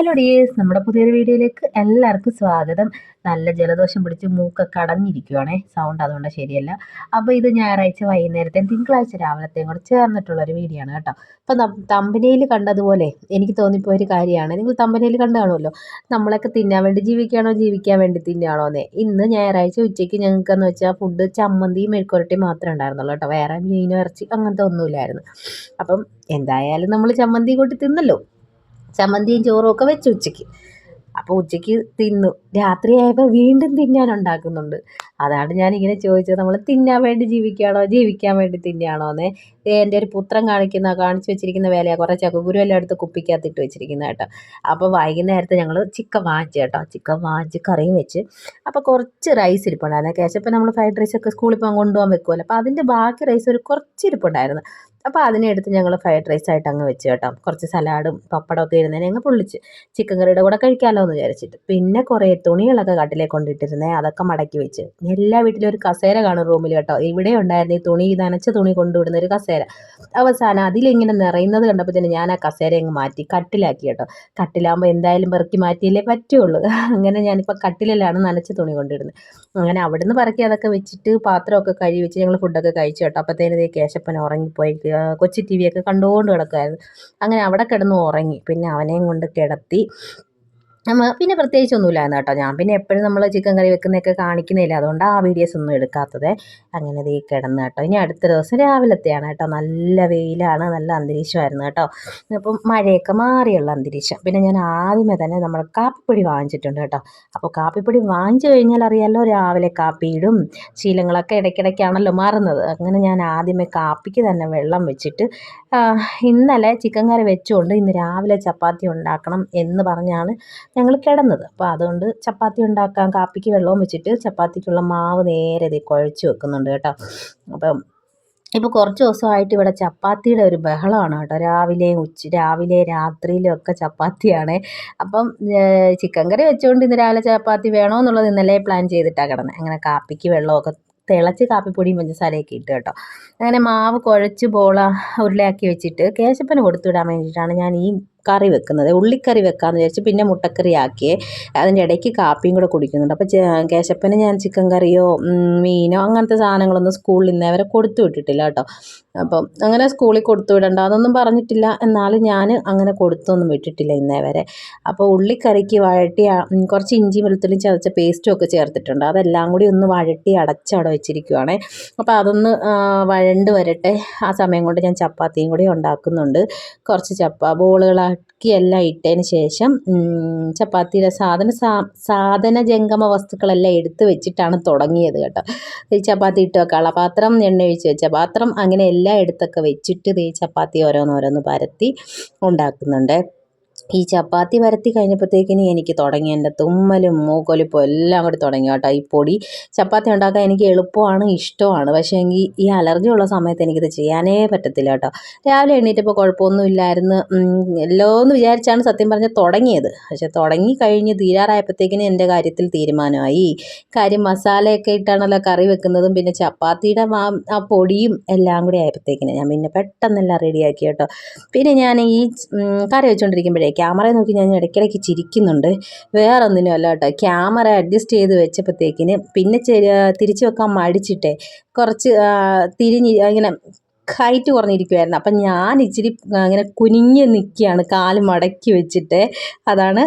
Hello dears നമ്മുടെ പുതിയൊരു വീഡിയോയിലേക്ക് എല്ലാവർക്കും സ്വാഗതം. നല്ല ജലദോഷം പിടിച്ച് മൂക്കൊക്കെ അടഞ്ഞിരിക്കുവാണേ സൗണ്ട് അതുകൊണ്ട് ശരിയല്ല. അപ്പോൾ ഇത് ഞായറാഴ്ച വൈകുന്നേരത്തെയും തിങ്കളാഴ്ച രാവിലത്തെയും കൂടെ ചേർന്നിട്ടുള്ള ഒരു വീഡിയോ ആണ് കേട്ടോ. അപ്പോൾ തമ്പനയിൽ കണ്ടതുപോലെ എനിക്ക് തോന്നിപ്പോയ ഒരു കാര്യമാണ്. നിങ്ങൾ തമ്പനയിൽ കണ്ടു കാണുമല്ലോ? നമ്മളൊക്കെ തിന്നാൻ വേണ്ടി ജീവിക്കുകയാണോ? ജീവിക്കാൻ വേണ്ടി തിന്നുകയാണോ എന്നേ. ഇന്ന് ഞായറാഴ്ച ഉച്ചയ്ക്ക് ഞങ്ങൾക്കെന്ന് വെച്ചാൽ ഫുഡ് ചമ്മന്തിയും മെഴുക്കുരട്ടിയും മാത്രമേ ഉണ്ടായിരുന്നുള്ളൂ കേട്ടോ. വേറെ മീനോ ഇറച്ചി അങ്ങനത്തെ ഒന്നുമില്ലായിരുന്നു. അപ്പം എന്തായാലും നമ്മൾ ചമ്മന്തി കൂട്ടി തിന്നല്ലോ. ചമ്മന്തിയും ചോറും ഒക്കെ വെച്ചു ഉച്ചയ്ക്ക്. അപ്പോൾ ഉച്ചയ്ക്ക് തിന്നു. രാത്രിയായപ്പോൾ വീണ്ടും തിന്നാൻ ഉണ്ടാക്കുന്നുണ്ട് അതാണ് ഞാനിങ്ങനെ ചോദിച്ചത്. നമ്മൾ തിന്നാൻ വേണ്ടി ജീവിക്കുകയാണോ? ജീവിക്കാൻ വേണ്ടി തിന്നുകയാണോ എന്ന്. എന്റെ ഒരു പുത്രം കാണിക്കുന്ന കാണിച്ചു വെച്ചിരിക്കുന്ന വേലയാണ് കുറേ ചക്കക്കുരു എല്ലാം എടുത്ത് കുപ്പിക്കകത്തിട്ട് വെച്ചിരിക്കുന്ന കേട്ടോ. അപ്പോൾ വൈകുന്നേരത്തെ ഞങ്ങൾ ചിക്കൻ വാങ്ങിച്ചു കേട്ടോ. ചിക്കൻ വാങ്ങിച്ച് കറിയും വെച്ച്. അപ്പോൾ കുറച്ച് റൈസ് ഇരിപ്പുണ്ടായിരുന്നു. കേശപ്പം നമ്മൾ ഫ്രൈഡ് റൈസ് ഒക്കെ സ്കൂളിൽ പോകാൻ കൊണ്ടുപോകാൻ വെക്കുമല്ലോ അപ്പോൾ അതിന്റെ ബാക്കി റൈസ് ഒരു കുറച്ച് ഇരിപ്പുണ്ടായിരുന്നു. അപ്പോൾ അതിനെ എടുത്ത് ഞങ്ങൾ ഫ്രൈഡ് റൈസ് ആയിട്ട് അങ്ങ് വെച്ച് കേട്ടോ. കുറച്ച് സലാഡും പപ്പടമൊക്കെ ഇരുന്നതിനെ അങ്ങ് പൊള്ളിച്ച്. ചിക്കൻ കറിയുടെ കൂടെ കഴിക്കാമല്ലോ എന്ന് വിചാരിച്ചിട്ട്. പിന്നെ കുറേ തുണികളൊക്കെ കട്ടിലേക്ക് കൊണ്ടിട്ടിരുന്നേ അതൊക്കെ മടക്കി വെച്ച്. എല്ലാ വീട്ടിലും ഒരു കസേര കാണും റൂമിൽ കേട്ടോ. ഇവിടെ ഉണ്ടായിരുന്ന ഈ തുണി നനച്ച തുണി കൊണ്ടുവിടുന്ന ഒരു കസേര. അവസാനം അതിലിങ്ങനെ നിറയുന്നത് കണ്ടപ്പോൾ തന്നെ ഞാൻ ആ കസേര അങ്ങ് മാറ്റി കട്ടിലാക്കി കേട്ടോ. കട്ടിലാകുമ്പോൾ എന്തായാലും പെറുക്കി മാറ്റിയല്ലേ പറ്റുള്ളൂ. അങ്ങനെ ഞാനിപ്പോൾ കട്ടിലെല്ലാം നനച്ച തുണി കൊണ്ടിരുന്നത് അങ്ങനെ അവിടുന്ന് പറക്കി അതൊക്കെ വെച്ചിട്ട് പാത്രമൊക്കെ കഴുകി വെച്ച് ഞങ്ങൾ ഫുഡൊക്കെ കഴിച്ചു കേട്ടോ. അപ്പോഴത്തേനും കേശപ്പൻ ഉറങ്ങിപ്പോയി. കൊച്ചി ടി വിയൊക്കെ കണ്ടുകൊണ്ട് കിടക്കുമായിരുന്നു അങ്ങനെ അവിടെ കിടന്ന് ഉറങ്ങി. പിന്നെ അവനെയും കൊണ്ട് കിടത്തി. പിന്നെ പ്രത്യേകിച്ച് ഒന്നുമില്ലായിരുന്നു കേട്ടോ. ഞാൻ പിന്നെ എപ്പോഴും നമ്മൾ ചിക്കൻ കറി വെക്കുന്നതൊക്കെ കാണിക്കുന്നില്ല. അതുകൊണ്ട് ആ വീഡിയോസ് ഒന്നും എടുക്കാത്തത് അങ്ങനെ ദേ കിടന്ന് കേട്ടോ. ഇനി അടുത്ത ദിവസം രാവിലത്തെയാണ് കേട്ടോ. നല്ല വെയിലാണ് നല്ല അന്തരീക്ഷമായിരുന്നു കേട്ടോ. അപ്പം മഴയൊക്കെ മാറിയുള്ള അന്തരീക്ഷം. പിന്നെ ഞാൻ ആദ്യമേ തന്നെ നമ്മൾ കാപ്പിപ്പൊടി വാങ്ങിച്ചിട്ടുണ്ട് കേട്ടോ. അപ്പോൾ കാപ്പിപ്പൊടി വാങ്ങിച്ചു കഴിഞ്ഞാൽ അറിയാമല്ലോ രാവിലെ കാപ്പിയിടും ശീലങ്ങളൊക്കെ ഇടയ്ക്കിടയ്ക്കാണല്ലോ മാറുന്നത്. അങ്ങനെ ഞാൻ ആദ്യമേ കാപ്പിക്ക് തന്നെ വെള്ളം വെച്ചിട്ട് ഇന്നലെ ചിക്കൻ കറി വെച്ചുകൊണ്ട് ഇന്ന് രാവിലെ ചപ്പാത്തി ഉണ്ടാക്കണം എന്ന് പറഞ്ഞാണ് ഞങ്ങൾ കിടന്നത്. അപ്പോൾ അതുകൊണ്ട് ചപ്പാത്തി ഉണ്ടാക്കാൻ കാപ്പിക്ക് വെള്ളവും വെച്ചിട്ട് ചപ്പാത്തിക്കുള്ള മാവ് നേരെ ഇത് കുഴച്ച് വെക്കുന്നുണ്ട് കേട്ടോ. അപ്പം ഇപ്പോൾ കുറച്ച് ദിവസമായിട്ട് ഇവിടെ ചപ്പാത്തിയുടെ ഒരു ബഹളമാണ് കേട്ടോ. രാവിലെ ഉച്ച രാവിലെ രാത്രിയിലും ഒക്കെ ചപ്പാത്തിയാണ്. അപ്പം ചിക്കൻ കറി വെച്ചുകൊണ്ട് ഇന്ന് രാവിലെ ചപ്പാത്തി വേണമെന്നുള്ളത് ഇന്നലെ പ്ലാൻ ചെയ്തിട്ടാണ് കിടന്നത് അങ്ങനെ കാപ്പിക്ക് വെള്ളമൊക്കെ തിളച്ച് കാപ്പിപ്പൊടിയും പഞ്ചസാരയൊക്കെ ഇട്ട് കേട്ടോ. അങ്ങനെ മാവ് കുഴച്ച് ബോള ഉരുളയാക്കി വെച്ചിട്ട് കേശപ്പന് കൊടുത്തുവിടാൻ വേണ്ടിയിട്ടാണ് ഞാൻ ഈ കറി വെക്കുന്നത്. ഉള്ളിക്കറി വെക്കാമെന്ന് വിചാരിച്ച് പിന്നെ മുട്ടക്കറി ആക്കിയേ അതിന്റെ ഇടയ്ക്ക് കാപ്പിയും കൂടെ കുടിക്കുന്നുണ്ട്. അപ്പോൾ കേശപ്പന് ഞാൻ ചിക്കൻ കറിയോ മീനോ അങ്ങനത്തെ സാധനങ്ങളൊന്നും സ്കൂളിൽ നിന്ന് അവരെ കൊടുത്തു വിട്ടിട്ടില്ല കേട്ടോ. അപ്പം അങ്ങനെ സ്കൂളിൽ കൊടുത്തു വിടണ്ട അതൊന്നും പറഞ്ഞിട്ടില്ല. എന്നാലും ഞാൻ അങ്ങനെ കൊടുത്തൊന്നും വിട്ടിട്ടില്ല ഇന്നേ വരെ അപ്പോൾ ഉള്ളിക്കറിക്ക് വഴട്ടി കുറച്ച് ഇഞ്ചി വെളുത്തുള്ളി ചതച്ച പേസ്റ്റും ഒക്കെ ചേർത്തിട്ടുണ്ട്. അതെല്ലാം കൂടി ഒന്ന് വഴട്ടി അടച്ചവിടെ വെച്ചിരിക്കുവാണേ. അപ്പോൾ അതൊന്ന് വഴണ്ട് വരട്ടെ. ആ സമയം കൊണ്ട് ഞാൻ ചപ്പാത്തിയും കൂടി ഉണ്ടാക്കുന്നുണ്ട്. കുറച്ച് ചപ്പാ ബോളുകളായി എല്ലാം ഇട്ടതിന് ശേഷം ചപ്പാത്തിയുടെ സാധന സാധന ജംഗമ വസ്തുക്കളെല്ലാം എടുത്ത് വെച്ചിട്ടാണ് തുടങ്ങിയത് കേട്ടോ. ഈ ചപ്പാത്തി ഇട്ട് വെക്കാനുള്ള പാത്രം എണ്ണ ഒഴിച്ച് വെച്ച പാത്രം അങ്ങനെ എല്ലാം എടുത്തൊക്കെ വെച്ചിട്ട് ഈ ചപ്പാത്തി ഓരോന്നോരോന്ന് പരത്തി ഉണ്ടാക്കുന്നുണ്ട്. ഈ ചപ്പാത്തി വരത്തി കഴിഞ്ഞപ്പോഴത്തേക്കിന് എനിക്ക് തുടങ്ങി. എന്റെ തുമ്മലും മൂക്കൊലിപ്പും എല്ലാം കൂടി തുടങ്ങി കേട്ടോ ഈ പൊടി. ചപ്പാത്തി ഉണ്ടാക്കാൻ എനിക്ക് എളുപ്പമാണ് ഇഷ്ടമാണ്. പക്ഷേ എങ്കിൽ ഈ അലർജി ഉള്ള സമയത്ത് എനിക്കിത് ചെയ്യാനേ പറ്റത്തില്ല കേട്ടോ. രാവിലെ എണ്ണീറ്റപ്പോൾ കുഴപ്പമൊന്നും ഇല്ലായിരുന്നു എല്ലോ എന്ന് വിചാരിച്ചാണ് സത്യം പറഞ്ഞാൽ തുടങ്ങിയത്. പക്ഷെ തുടങ്ങി കഴിഞ്ഞ് തീരാറായപ്പോഴത്തേക്കിന് എന്റെ കാര്യത്തിൽ തീരുമാനമായി. കാര്യം മസാലയൊക്കെ ഇട്ടാണല്ലോ കറി വെക്കുന്നതും പിന്നെ ചപ്പാത്തിയുടെ ആ പൊടിയും എല്ലാം കൂടി ആയപ്പോഴത്തേക്കിന് ഞാൻ പിന്നെ പെട്ടെന്നെല്ലാം റെഡിയാക്കി കേട്ടോ. പിന്നെ ഞാൻ ഈ കറി വെച്ചുകൊണ്ടിരിക്കുമ്പോഴേ ക്യാമറയെ നോക്കി ഞാൻ ഇടയ്ക്കിടയ്ക്ക് ചിരിക്കുന്നുണ്ട്. വേറെ ഒന്നിനും അല്ല കേട്ടോ. ക്യാമറ അഡ്ജസ്റ്റ് ചെയ്ത് വെച്ചപ്പോഴത്തേക്കിന് പിന്നെ തിരിച്ചു വെക്കാൻ മടിച്ചിട്ടേ കുറച്ച് തിരിഞ്ഞ് ഇങ്ങനെ ഹൈറ്റ് കുറഞ്ഞിരിക്കുമായിരുന്നു അപ്പം ഞാൻ ഇച്ചിരി ഇങ്ങനെ കുനിഞ്ഞ് നിൽക്കുകയാണ്. കാൽ മടക്കി വെച്ചിട്ട്. അതാണ്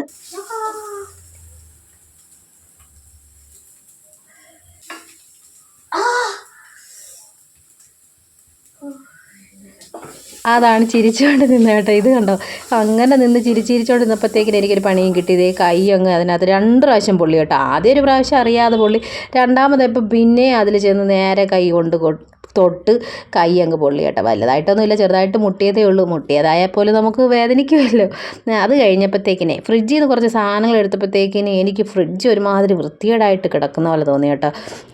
അതാണ് ചിരിച്ചുകൊണ്ട് നിന്ന് കേട്ടോ. ഇത് കണ്ടോ? അങ്ങനെ നിന്ന് ചിരിച്ചിരിച്ചുകൊണ്ട് നിന്നപ്പോഴത്തേക്കിന് എനിക്കൊരു പണിയും കിട്ടിയതേ കൈ അങ്ങ് അതിനകത്ത് രണ്ട് പ്രാവശ്യം പൊള്ളി കേട്ടോ. ആദ്യം ഒരു പ്രാവശ്യം അറിയാതെ പൊള്ളി. രണ്ടാമതായപ്പോൾ പിന്നെ അതിൽ ചെന്ന് നേരെ കൈ കൊണ്ട് തൊട്ട് കൈ അങ്ങ് പൊള്ളി കേട്ടോ. വലുതായിട്ടൊന്നുമില്ല ചെറുതായിട്ട് മുട്ടിയതേ ഉള്ളൂ. മുട്ടിയതായാൽ പോലും നമുക്ക് വേദനിക്കുമല്ലോ. അത് കഴിഞ്ഞപ്പോഴത്തേക്കിനെ ഫ്രിഡ്ജിൽ നിന്ന് കുറച്ച് സാധനങ്ങൾ എടുത്തപ്പോഴത്തേക്കിന് എനിക്ക് ഫ്രിഡ്ജ് ഒരുമാതിരി വൃത്തികേടായിട്ട് കിടക്കുന്ന പോലെ തോന്നി കേട്ടോ.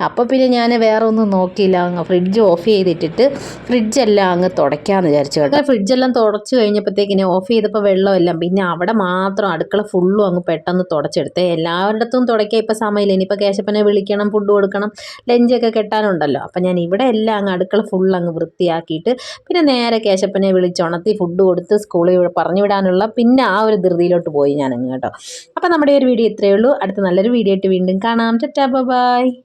അപ്പോൾ പിന്നെ ഞാൻ വേറെ ഒന്നും നോക്കിയില്ല. അങ്ങ് ഫ്രിഡ്ജ് ഓഫ് ചെയ്തിട്ടിട്ട് ഫ്രിഡ്ജെല്ലാം അങ്ങ് തുടയ്ക്കാമെന്ന് വിചാരിച്ചു കേട്ടോ. ഫ്രിഡ്ജെല്ലാം തുടച്ച് കഴിഞ്ഞപ്പോഴത്തേക്കിനെ ഓഫ് ചെയ്തപ്പോൾ വെള്ളമെല്ലാം പിന്നെ അവിടെ മാത്രം അടുക്കള ഫുള്ളും അങ്ങ് പെട്ടെന്ന് തുടച്ചെടുത്തേ. എല്ലാവരുടെ തുടയ്ക്കാൻ ഇപ്പോൾ സമയമില്ല. ഇനിയിപ്പോൾ കേശപ്പനെ വിളിക്കണം ഫുഡ് കൊടുക്കണം ലഞ്ചൊക്കെ കെട്ടാനുണ്ടല്ലോ. അപ്പം ഞാൻ ഇവിടെ എല്ലാം അങ്ങ് അടുക്കള ഫുൾ അങ്ങ് വൃത്തിയാക്കിയിട്ട് പിന്നെ നേരെ കേശപ്പനെ വിളിച്ചുണർത്തി ഫുഡ് കൊടുത്ത് സ്കൂളിൽ പറഞ്ഞു വിടാനുള്ള പിന്നെ ആ ഒരു ധൃതിയിലോട്ട് പോയി ഞാനങ്ങ് കേട്ടോ. അപ്പോൾ നമ്മുടെ ഒരു വീഡിയോ ഇത്രയേ ഉള്ളൂ. അടുത്ത നല്ലൊരു വീഡിയോ ആയിട്ട് വീണ്ടും കാണാം. ചറ്റാ ബൈ.